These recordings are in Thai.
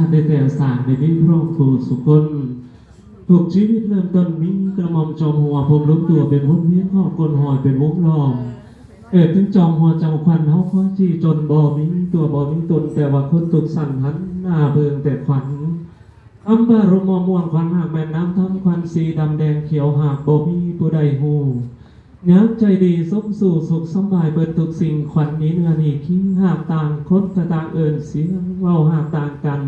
าติได้แต่สางในวิพรอบครูสุคนถูกชีวิตเริ่มต้นมีกระมอมจอมหัวผมลุกตัวเป็นวนเวียข้อกลหอยเป็นวงล้อมเอ็ดถึงจอมหัวจ้าควันเฮาคอจีจนบ่มีตัวบ่มีตนแต่ว่าคนตกสั่นหันหน้าเบิงแต่ขวัญคำบารมมม่วงควันหากแม่น้ำทั้งควันสีดำแดงเขียวหากบ่มีผู้ใดฮู้ ยักใจดีสมสู่สุขสบายเบิดทุกสิ่งขวัญนี้เนื้อนี่คิงหากต่างคนกระต่างเอินเสียงเว้าหากต่างกัน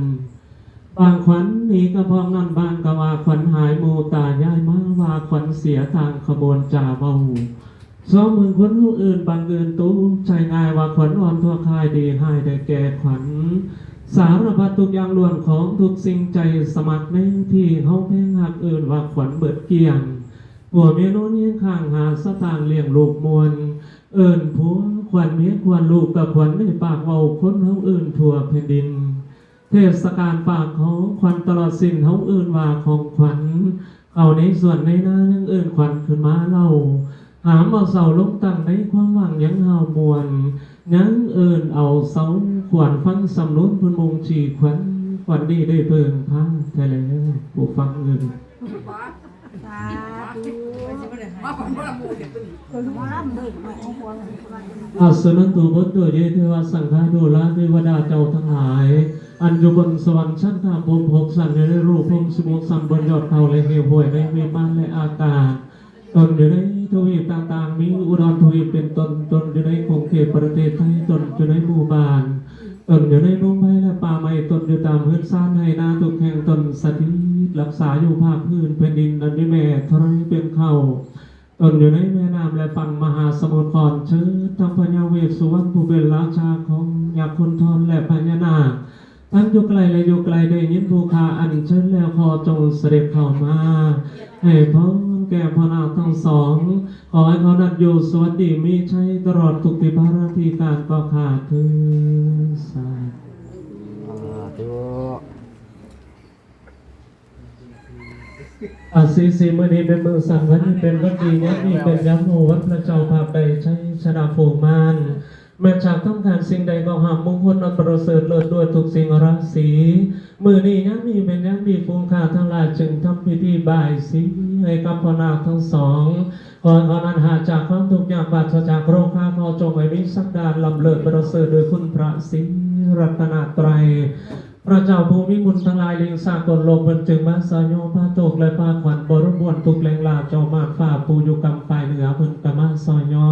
บางขวัญหนีกระพองนั่นบางก็ว่าขวัญหายมูตายายมาว่าขวัญเสียทางขบวนจ่าเบาสองมือคนผู้อื่นบางเกินตู้ใจง่ายว่าขวัญอ่อนทั่วคายดีให้ได้แก่ขวัญสารพัดทุกอย่างล้วนของทุกสิ่งใจสมัครในที่เฮาเพ่งหักเอื่นว่าขวัญเบิดเกลียง หัวเมียโน้นเยี่ยงข้างหาสตางเลี้ยงลูกมวลเอิญผัวขวัญเมียขวัญลูกกับขวัญในปากเว้าคนเฮาอื่นทั่วแผ่นดิน เทศกาลปากเของขวัญตลอดสิ้นเฮาอื่นว่าของขวัญเอาในส่วนในหน้ายังเอื่นขวัญขึ้นมาเล่าหามเอาเสาลงตั้งในความหวังยังเฮามวลยังเอินเอาเสาขวัญฟังสำนุนพนมงชีขวัญขวัญดีได้เบิ่งพาแท้แล้วผู้ฟังเอิน อาสนันตุบดโดยเยเทวสังฆาโดลาเทวดาเจ้าทั้งหลาย อันยู่บนสวรรค์ชั้นทามพรมหกสันในรูปพมสมุทรสัมบนยอดเขาและเหวห่วยในเมฆมันและอากาศตนอยู่ในทวีปต่างๆ มีอุดรทวีปเป็นตนตนอยู่ในคงเขตประเทศไทยตนอยู่ในหมู่บ้าน ตนอยู่ในดงไผ่และป่าไม้ตนอยู่ตามพื้นซ่านให้นาทุกแห่งตนสถิตรักษาอยู่ภาคพื้นแผ่นดินอันนี้แม่ทรยเป็นเข้าตนอยู่ในแม่น้ำและฝั่งมหาสมุทรก่อนเชิญทั้งพญาเวสสุวรรณผู้เป็นราชาของยักษ์คนทอนและพญานาคทั้งอยู่ไกลและอยู่ไกลได้ยินภูคาอันเชิญแล้วขอจงเสด็จเข้ามาให้พร แก่พระนาคทั้งสอง ขอให้เขานัดอยู่สวัสดีมีชัยตลอดทุกติภารทีการก็ขาดคือสาธุอาศีสีมือนี้เป็นมือสังวันนี้เป็นวันดีเนี่ยนี่เป็นย้ำโอวัดพระเจ้าพาไปใช้ชนะโฟมานแม้จากต้องการสิ่งใดก็หามมงคลอันประเสริฐเลิศด้วยทุกสิ่งราศีมือนี้ยังมีเป็นยังมีฟูงค่าทั้งหลายจึงทำพิธีบายสี ให้กับพระนาคทั้งสองขออนันหาจากความทุกข์ยากบาดจากโรคข้าพอจงให้มีสักดานลำเลิศประเสริฐโดยคุณพระศรีรัตนตรัยพระเจ้าภูมิมุนทั้งหลายลียงสากลโลกบนจึงมาสายโยพระโตกและพาขวัญบริบวนทุกแรงลาเจ้ามาฝ่าปูยุกรรมไฟเหนือพิ่นกะมาซอยย่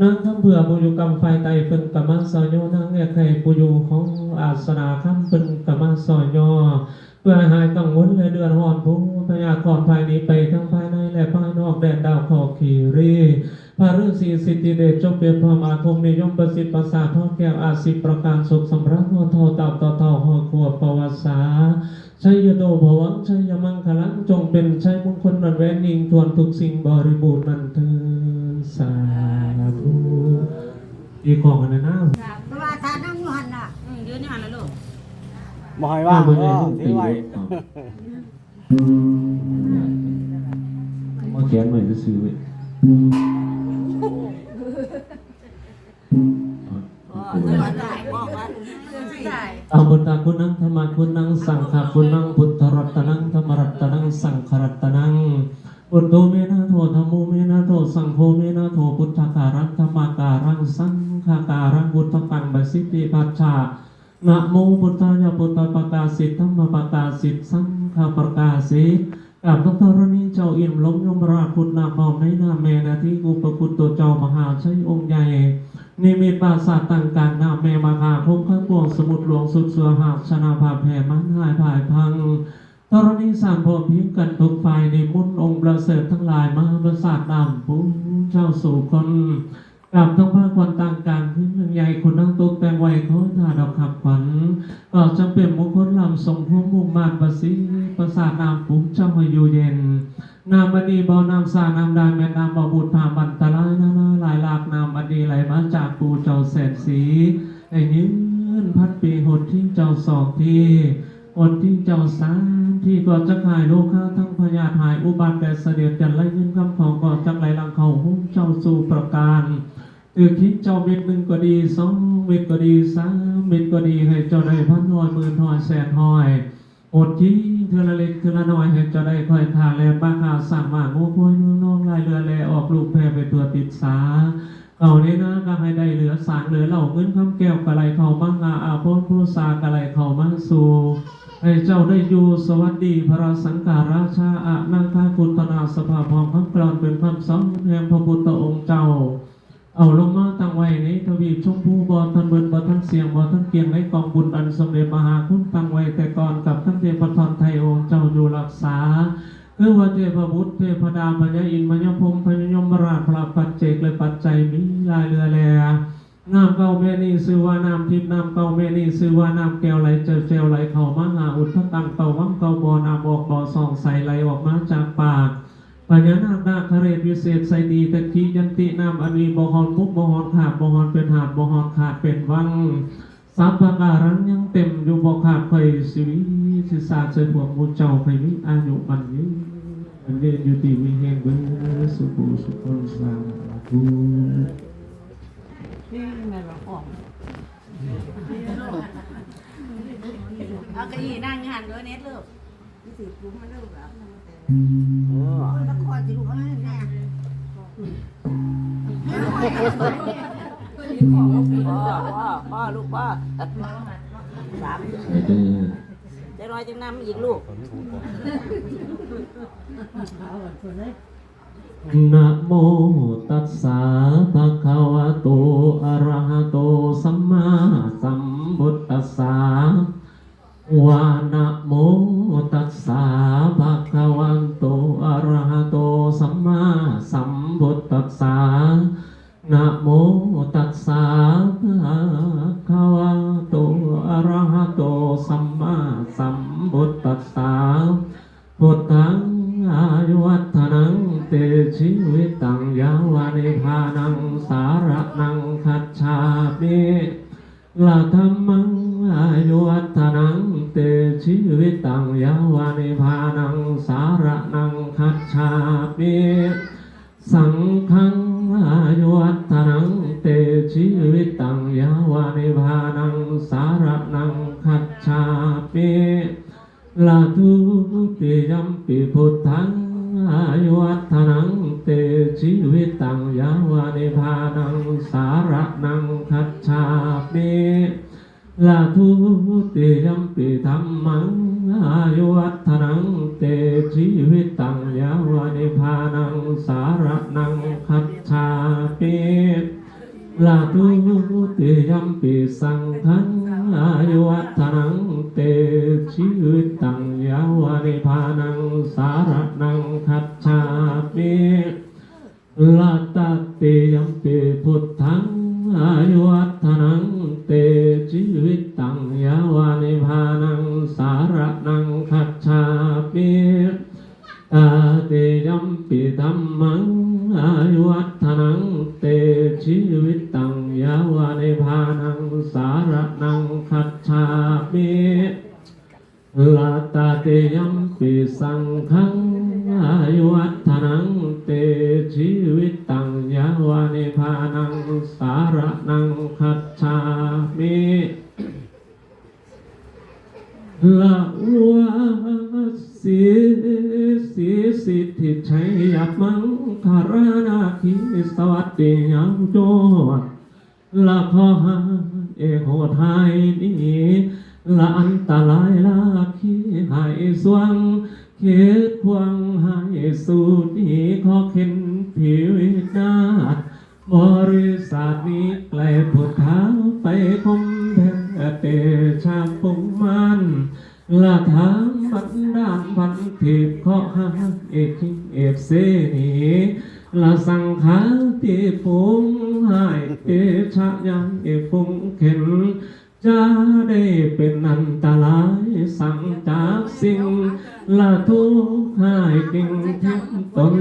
นางคำเผื่อปูยุกรรมไฟไตเพิ่นกะมาซอยย่งเอกไข่ปูยุของอาสนาคำเพิ่นกะมาซอย พื่อให้หายกังวลและเดือดร้อนผู้พยากรภายนี้ไปทั้งภายในและภายนอกแดนดาวขอขีรีพระฤาษีสิทธิเดชจงเป็นพระมาคมนิยมประสิทธิ์ประสาททอแก้วอาสิประการสุขสำรักโนโทตับต่อเท่าหอขวบประวัติศาสตร์ชัยโตภวังชัยมังคลังจงเป็นชัยมงคลนันแวนยิงทวนทุกสิ่งบริบูรณ์นันเทินสาธุดีของกันนะนะเพราะว่าถ้านั่งอยู่หันน่ะอืมยืนนี่หันแล้วลูก บ่ให้ว่างมาก็เลยถือไว้มาแขนใหม่จะซื้อไว้ได้บอกว่าได้อาบุตตาคุณนังธรรมคุณนังสังฆคุณนังพุทธรัตนังธรรมรัตนังสังขรัตนังอุตโตเมนะโทธรรมโมเมนะโทสังโฆเมนะโทพุทธการังธรรมการังสังฆการังพุทธปังบสิทธิปัจจา นะโมพุทธายาพุทธปกาสิทธรรมปกาสิทสังฆประกาสิกับดรนีเจ้าอิ่มล้มยมราชพุทธนาพร้อมในนามแม่นาที่อุปพุทธตัวเจ้ามหาชัยองค์ใหญ่นิมิตปราสาทต่างการนามแม่มาคาพงข้างปวงสมุทรหลวงสุดเสือหาชนาภาแผ่มันหายผายพังธรณีสามพรพิมกันทุกฝ่ายในมุนองค์ประเสริฐทั้งหลายมหาประสาทนำผู้เจ้าสู่คน กับทั้งภาควันต่างการที่เมืองใหญ่คนนั่งตกแต่งไว้เขาทาดอกขับขวัญก็จำเป็นมงคลลำทรงพวงมุ่งมานประสิประสาทนามปุ๊เจ้าให้อยู่เย็น นามอดีบ่อนามสานามดานแม่นามบ่บุญผาบันตะลายนานาหลายหลากนามอดีไหลมาจากปูเจ้าแสนสีไอ้ยืนพัดปีหดที่เจ้าสองที่หดที่เจ้าสามที่ก่อจะขายโลกค้าทั้งพญาหายอุบัติแต่เสด็จจันไล่เงินคำของก่อจังไหลลังเขาหุ้มเจ้าสู่ประการ เออคิดเจ้าเม็ดหนึ่งก็ดีสองเม็ดก็ดีสามเม็ดก็ดีให้เจ้าได้พันหอยหมื่นหอยแสนหอยอดที่เธอละเล็กเธอละน้อยให้เจ้าได้คอยทานแลบ้าขาสั่งมางูพวยน้องลายเรือแลออกลูกแพรเป็นตัวติดสาเอาเนี่ยนะก็ให้ได้เหลือสารเหลือเหล่าเงินคำแก้วกะไรเขาบ้างอาอาพ้นผู้สากะไรเขามาสู่ให้เจ้าได้อยู่สวัสดีพระสังฆาราชาอานังคาคุณตนาสภาพองคำกลอนเป็นคำสอนแห่งพระพุทธองค์เจ้า เอาลงมาตั้งไว้ในทวีปชมพูบอลทันเบินบอทันเสียงบอทันเกียงในกองบุญอันสมเด็จมหาคุณตั้งไว้แต่ก่อนกับท่านเทพทรไทยองค์เจ้าอยู่รักษาคือว่าเทพบุตรเทพดาพญาอินทร์พญาพรหมพญายมราชพระปัจเจกและปัจจัยมีลายเรือแลน้ำเก่าแม่นี่ซื้อว่าน้ำทิพน้ำเก่าแม่นี่ซื้อว่าน้ำแก้วไหลเจอเจวไหลเข้ามาหาอุทธตังเก่าวังเก่าบอน้ำอกบ่อสองใสไหลออกมาจากปาก พญญาหน้าคนาคเรศวิเศษใสดีตะกี้ยันติน้ำอันมีบ่หอนมุกบ่หอนขาดบ่หอนเป็นหาดบ่หอนขาดเป็นวังสัพพการังยังเต็มอยู่บ่ขาดไฟสิวิสิสาเจพวกมูเจ้าไฟมิอายุมันยืนมันเรียนอยู่ตีมีแห่งเบื้องสุขุสุขนสาธุนี่แม่ละขอากระยี่นั่งหันด้วยเน็ตลูกสิกูมาเลิกแล้วเออ ละครสิลูกอะไรแน่พ่อพ่อพ่อลูกพ่อสามใช่เด้รอยจะนำอีกลูกนะโมตัสสะภะคะวะโตอะระหะโตสัมมาสัมพุทธัสสะวานะโมตัสสะภะคะวะ สารนังคัจฉามิลาทุติยัมปิพุทธังอายุวัฒนังเตชีวิตังยาวานิพานังสาระนังคัจฉามิลาทุติยัมปิธรรมังอายุวัฒนังเตชีวิตังยาวานิพานังสาระนังคัจฉามิ ลาตุเตยัมปิสังทังอายุวัฒนังเตชิวิตังยาวานิพานังสารนังคัจฉามิลาตเตยัมปิพุทธังอายุวัฒนังเต สังฆังอายุวัฒนังเตชีวิตตังยาวานิพานังสารนังคัจฉามิละวะสีสีสิทธิชัยยับมังคารนาคิสวัสดียามโจละขอหาเอโหไทยนี้ละอันตรายละขี้หายสวง เขตควงหายสูดีขอเข็นผิวนาดบริษัทนี้ไกลผุดเท้าไปคมแผ่เตชาปุงมันละทางบันดาลพันทิพขอหาเอกิเอกเสนีละสังขารที่พุงหายเอชะยังเอกพุงเข็นจะได้เป็นอันตรายสั่งจากสิ่ง ละทุกข์หายกิ่งทิ้งตน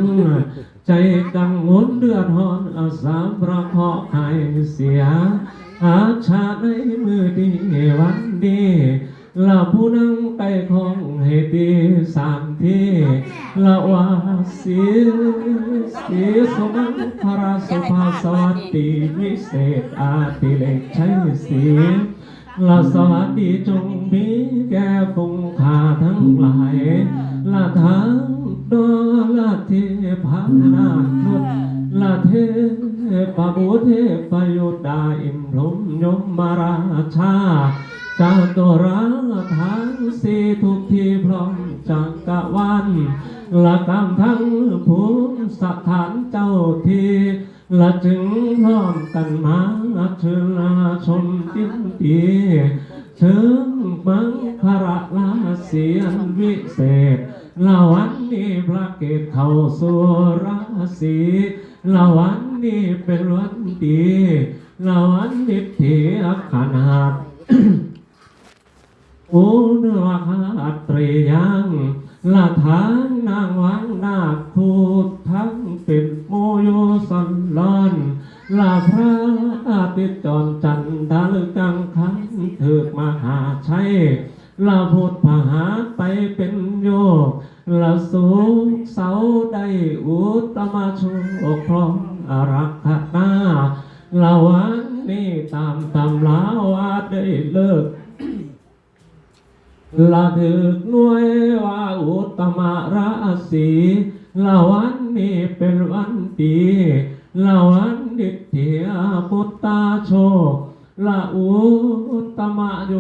ใจกังวลเดือดร้อนอาสาประเคาะให้เสียอาชาในมือดีวันดีละผู้นั่งไต่ของให้ตีสามที่ละวาสีสีสมังพระสุภาสวัสดีวิเศษอาติเลกใช้สี ละสวัสดีจงมีแก่คงคาทั้งหลายละทั้งดอละเทพานานุละเทพบุเทพยุดาอิมพรมยมมาราชาจักรราทั้งสีทุกทีพร้อมจักรวันละกำทั้งภูมิสถานเจ้าที่ ละจึงพร้อมกันมาเชิญราชมตินตีเชิญบังคาระลาเสียนวิเศษละวันนี้พระเกศเข้าสู่ราศีละวันนี้เป็นวันดีละวันนิพธิอักขนาดโอ้นื้อคาตรียังละทางนางวังนาคทูทั้งเป็น โมโยสันลอนลาพระอาทิตย์จรจันทร์ดาลกังคันเถิกมหาชัยลาพุทธผหาไปเป็นโยกลาสูงเสาได้อุตมะโชคพร้อมอารักขนาลาวันนี้ตามตำลาวาได้เลิกละถึกน่วยว่าอุตตมราศี ละวันนี้เป็นวันดีละวันดิเทียพุตตาโชคละอุตตมโย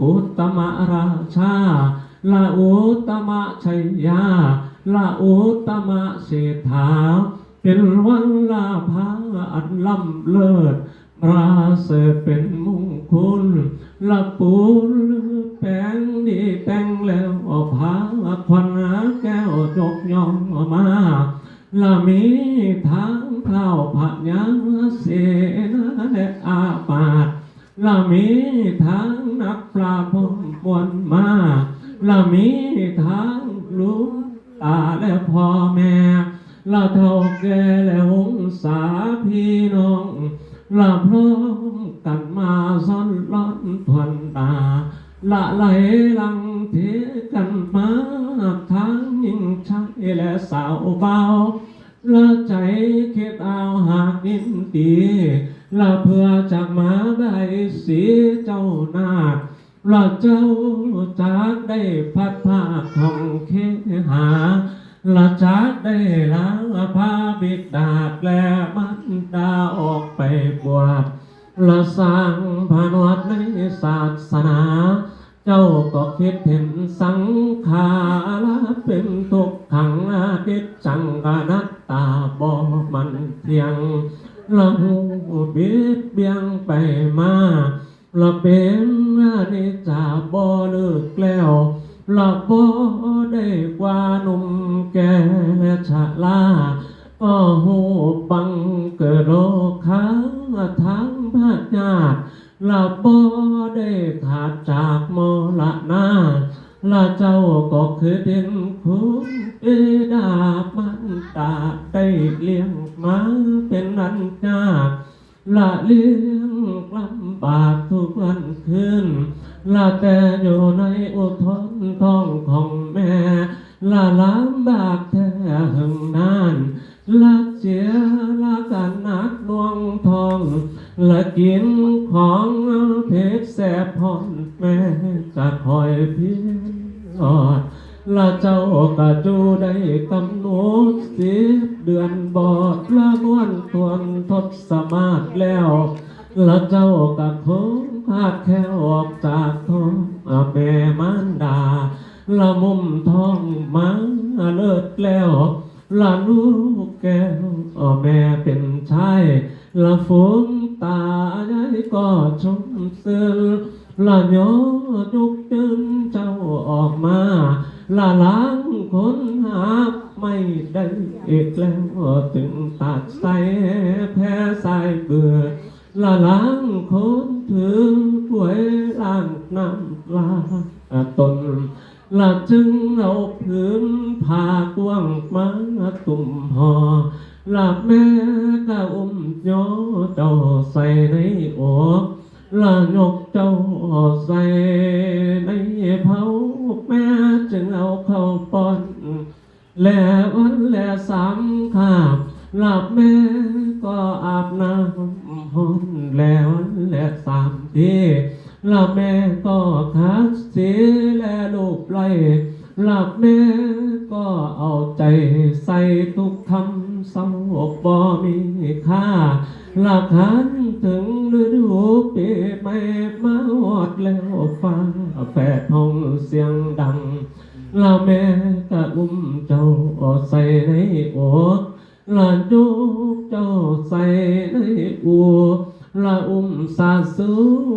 กุตตมราชาละอุตตมชัยยาละอุตตมเศรษฐา เป็นวันลาภาอันล้ำเลิศประเสเป็นมงคลละปูน แปลงดีแต่งแล้วออกพาควันหาแก้วจกยอมมาละมีทางเข้าผักยาเสนาและอาปาดละมีทางนักปราพมมวลมาละมีทางลุงตาและพ่อแม่ละเท่าแก่และหงสาพี่น้องละพร้อมกันมาซ้อนล้อนทวนตา ละไหลลังเทกันมาทางยิ่งชัยและสาวเบาละใจคิดเอาหากนินตีละเพื่อจากมาได้สีเจ้านาละเจ้าจากได้พัดภาคท่องเคหาละจากได้ล้างพาบิดาดและมันดาออกไปบวชละสร้างผานวัดในศาสนา เจ้าก็คิดเห็นสังขาระเป็นทุกขังอาทิตจังกนัตตาบอมันเที่ยงละหูเบียดเบียงไปมาละเป็นอานิจจาบ่เลิกแล้วหลับบ่ได้กว่าหนุ่มแก่ชะลาก็หูบังเกิดโรคาทั้งพระญาติ ลับบ่ได้ขาดจากมรณะละเจ้าก็คือเด่นคุณเอดามันตาได้เลี้ยงมาเป็นนันยาละเลี้ยงลำบากทุกวันคืนละแต่อยู่ในอุทนท้องของแม่ละลำบากแท้หึงนาน ละเจียละกันนักดวงทองละกินของเพชรแสบพอนแม่จะคอยเพียงอดละเจ้ากะจูได้กำหนดสิบเดือนบอดละนวนทวนทศสมาศแล้วละเจ้ากะคงพาดแค่ออกจากท้องแม่มันดาละมุมท้องมาเลิศแล้ว ละลูกแก้วแม่เป็นชายละฝนตายายก็ชมเสือละยอยุกยืนเจ้าออกมาละล้างคนหาไม่ได้อีกแล้วถึงตัดใส่แพ้สายเบื่อละล้างคนถือป่วยล้างน้ำลาตน ละจึงเอาพื้นผ้ากว้างมาตุ่มห่อละแม่ก็อุ้มย่อเจ้าใส่ในอกลายกเจ้าใส่ในเผาแม่จึงเอาเข้าป้อนและวันและสามขาบหลับแม่ก็อาบน้ำห้อนและวันและสามทีห ลับแม่ก็คัดสีและลูกไล่หลับแม่ก็เอาใจใส่ทุกคำเศร้าบ่มีค่าหลักฐานถึงฤดูปีใหม่มาหอดแล้วฟ้าแฝดห้องเสียงดังลาแม่กะอุ้มเจ้าใส่ในอกลาจูกเจ้าใส่ในอู ลาอุ้มสาสู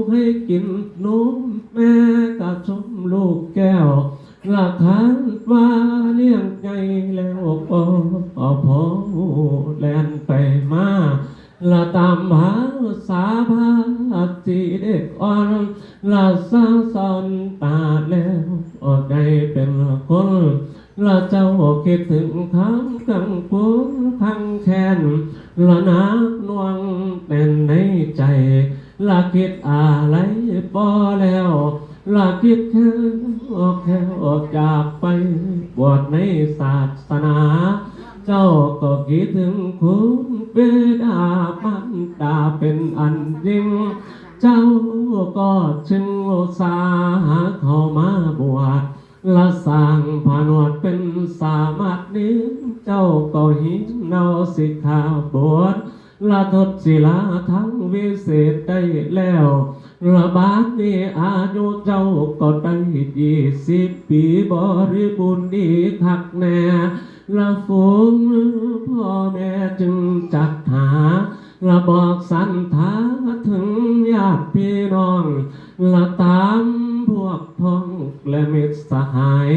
ให้กินนมแม่กะชมลูกแก้วหลักฐานว่าเลี้ยงใจแล้วก็พอแลนไปมาละตามหาสาภาจีเด็กอ่อนละสร้าสอนตาแล้วอดใจเป็นคน ละเจ้าคิดถึงคำกังปูทังแค้นละนักนวงเป็นในใจละคิดอะไรพอแล้วละคิดแค่ออกแค่ออกจากไปบวชในศาสนา เจ้าก็คิดถึงคุณเปดามันดาเป็นอันยิ่งเจ้าก็จึงอุตสาหเข้ามาบวช ละสร้างผานวดเป็นสามารถนี้ เจ้าก็หินเอาสิกขาบวชละทดศิลาทั้งวิเศษได้แล้วระบาดนี้อายุเจ้าก็ได้ยี่สิบปีบริบูรณ์ดีคักแน่ละฝูงพ่อแม่จึงจัดหาละบอกสันทาถึงญาติพี่น้องละตามพวกพ้อง และมิตรสหาย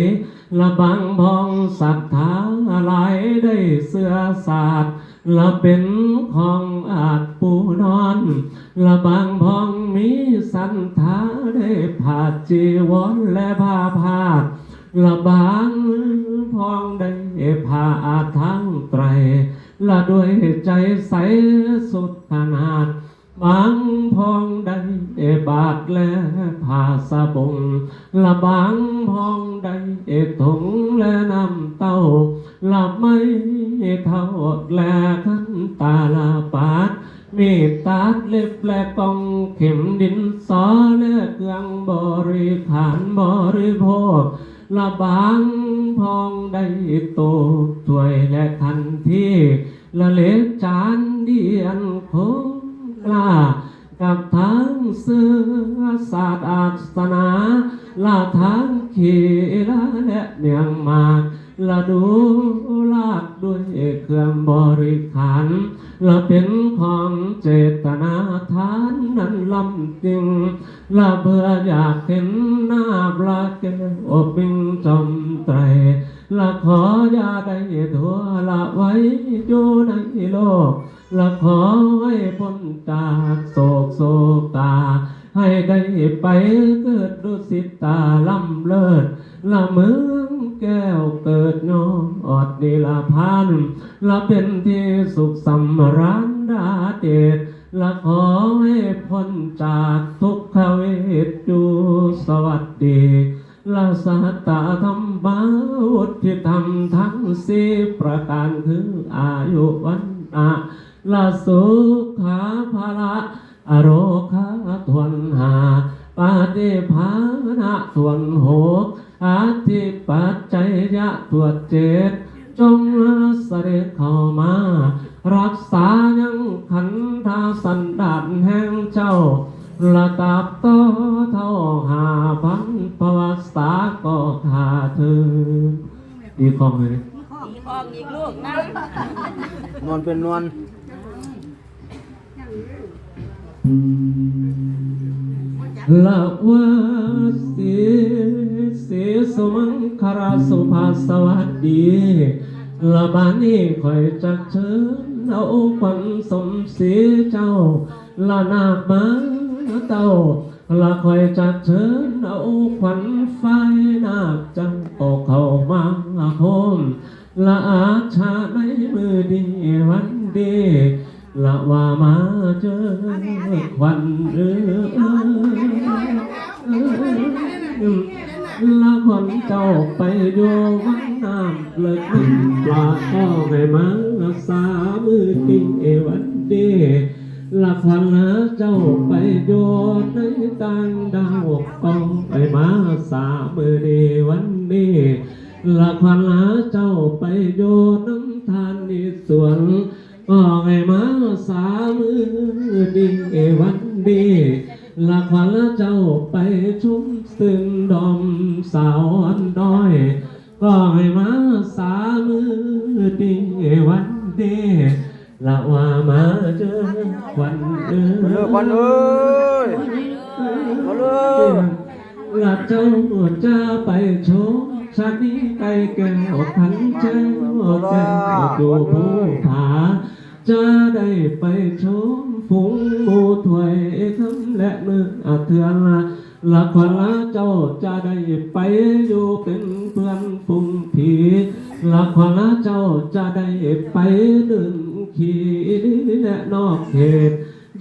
ละบังพองศรัทธาหลายได้เสื้อสาดละเป็นของอาจปูนอน ละบางพองมีสันทาได้ผ่าจีวรและผ้าพาดละบางพองได้พาอาทั้งไตร ละด้วยใจใสสุดขนาด บางพองได้บาทและผ้าสบงละบางพองได้ถงและน้ำเต้าละไม่เท่าและขันตาละปาดมีตัดเล็บและกองเข็มดินสอและเครื่องบริขารบริโภคละบางพองได้โตถวยและทันที่ละเล็กจานเดียนโค กล้า กับทางเสือศาสตร์อาสนาละทางขีละและเนียงมาละดูลาดด้วยเครื่องบริขารละเป็นของเจตนาทานนั้นลำจริงละเบื่ออยากเห็นหน้าปลาแก้วปิงจอมไตรละขออย่าได้ทั่วละไว้อยู่ในโลก ละขอไว้พ้นจากโศกโศกตา ให้ได้ไปเกิดดุสิตาลำเลิศละเมืองแก้วเกิดงออดนิลาพานละเป็นที่สุขสำราญดาเดชละขอให้พ้นจากทุกขเวทดูสวัสดีละสัตตาธรรมบาวุฒิธรรมทั้งสี่ประการคืออายุวันนะ ละสุขาภาระอโรคาทวนหาปาฏิภาณะทวนหกอาทิปัจจัยยะตรวจเจ็ดจงเสด็จเข้ามา รักษายังขันธาสันดานแห่งเจ้าระดับต่อเท่าหาพันประวัติศาสตร์ก็ขาดเธออีกข้อไหมอีกออกอีกลูกนั่งนอนเป็นนอน ละวะสีสีสมังคาราสุภาสวัสดีละบานี้คอยจักเชิญเอาควันสมศรีเจ้าละนาคมาเต้าละคอยจักเชิญเอาควันไฟนาคจังออกเข้ามาโฮมละอาชาในมือดีวันดี ละว่ามาเจอควันเรือละคนเจ้าไปอยู่วันน้ำเลยขึ้นปลาก็ให้มาสามือติงเอวันเดละควันนะเจ้าไปโยนในต่างดาวกองไปมาสามมือดีวันนี้ละควันนะเจ้าไปโยนน้ำทานในสวน ก็ให้มาสามือดีวันนี้ละควันนะเจ้าไปชุมซึงดอมสาวอันน้อย ก็ให้มาสามือดีวันนี้ละว่ามาเจอควันเอเอออควันเอ้ยมาเลยละเจ้าจะไปชว์ชาตินี้ไกลแก้วพันเจ้าแก้วดูผู้ผา จะได้ไปชมฝูงหมูถวยคำและมืออาเถือนละละควันละเจ้าจะได้ไปอยู่เป็นเพื่อนฝูงผีละควันละเจ้าจะได้ไปหนึ่งขี่และนอกเขต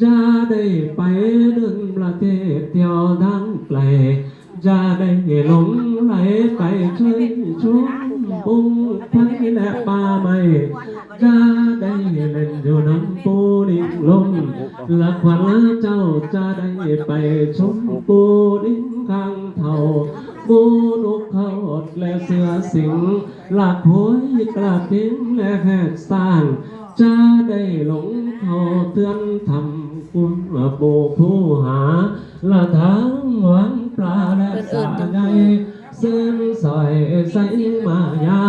จะได้ไปเดินประเทศเที่ยวดังไกลจะได้หลงไหลไปเชยชมปุงไผ่และป่าไม้ จะได้เล่นอยู่น้ำปูนิ่งลมละควันละเจ้าจะได้ไปชมปูนิ่งข้างเท่าปูนกเขาอดและเสือสิงหลักหวยกระทิ้งและแหกสร้างจะได้หลงเขาเตือนทำคุณโบผู้หาละทางหวังปลาและสาใหญ่เส้นสอยใสมายา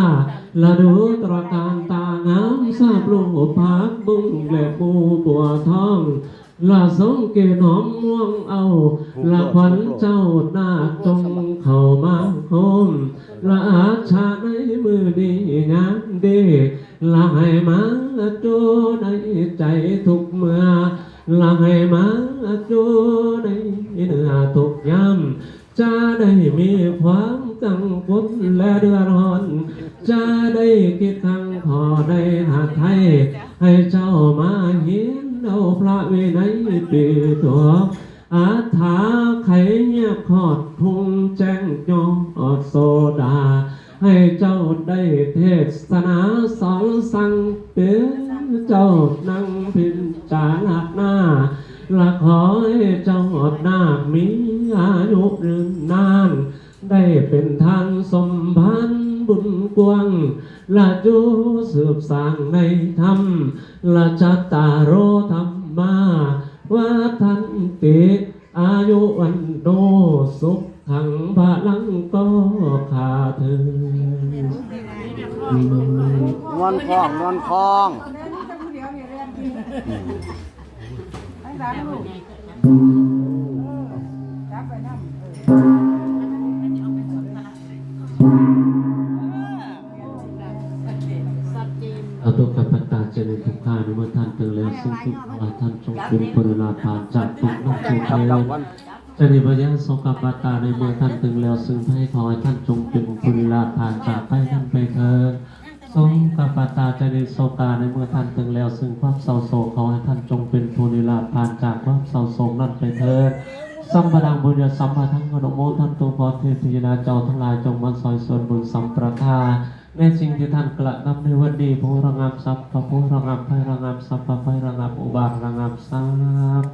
ละดูตระการตางามทราบลูกพักบุ้งและปูบัวทองละสงเกตหอมม่วงเอาละขวัญเจ้านาคจงเข้ามาโฮมละอาชาในมือดีงามเดละให้มาโจในใจทุกเมื่อละให้มาโจในเนื้อทุกยาม จะได้มีความกังวลและเดือดร้อน จะได้คิดทางขอได้หาไทย ให้เจ้ามาเห็นเอาพระวินัยปีตัวอาถาไขเงียบขอดพุงแจ้งยอดโซดา ให้เจ้าได้เทศนาสอนสั่งเป็นเจ้านั่งพินจาราหน้าละขอให้เจ้าอดนามีอายุยืนนาน ได้เป็นทางสมพันธ์บุญกวางละจูสืบสร้างในธรรมละจัตตารโรธรรมาว่าทันติอายุวันโนสุขขังพลังก็ขาเธอนวลคลองนวลคลอง อาตุกปัตตาเจริญทุกขานุเมื่อท่านเตือนแล้วซึ่งทุกอาท่านจงเป็นปริลาภานจากทุกนักทุกเทรางวัลจริพยาโสกปัตตาในเมื่อท่านตึงแล้วซึ่งให้ขอให้ท่านจงเป็นปริลาภานจากให้ท่านไปเถิดทรงกปัตตาเจริญโสกาในเมื่อท่านตึงแล้วซึ่งความเศร้าโศกขอให้ท่านจงเป็นปริลาภานจากความเศร้าโศกนั้นไปเถิด สัมปดังบุญญาสัมมาทั้งอนุโมทันตุพอเทพยนาเจ้าทั้งหลายจงมาซอยส่วนบุญสัมปทาในสิ่งที่ท่านกระทำในวันนี้ผู้ระงับทรัพย์พระผู้ระงับภัยระงับทรัพย์พระภัยระงับอุบาทระงับทรัพย์